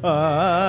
Ah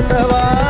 பலத்தவா பொன்னம் பலத்தவா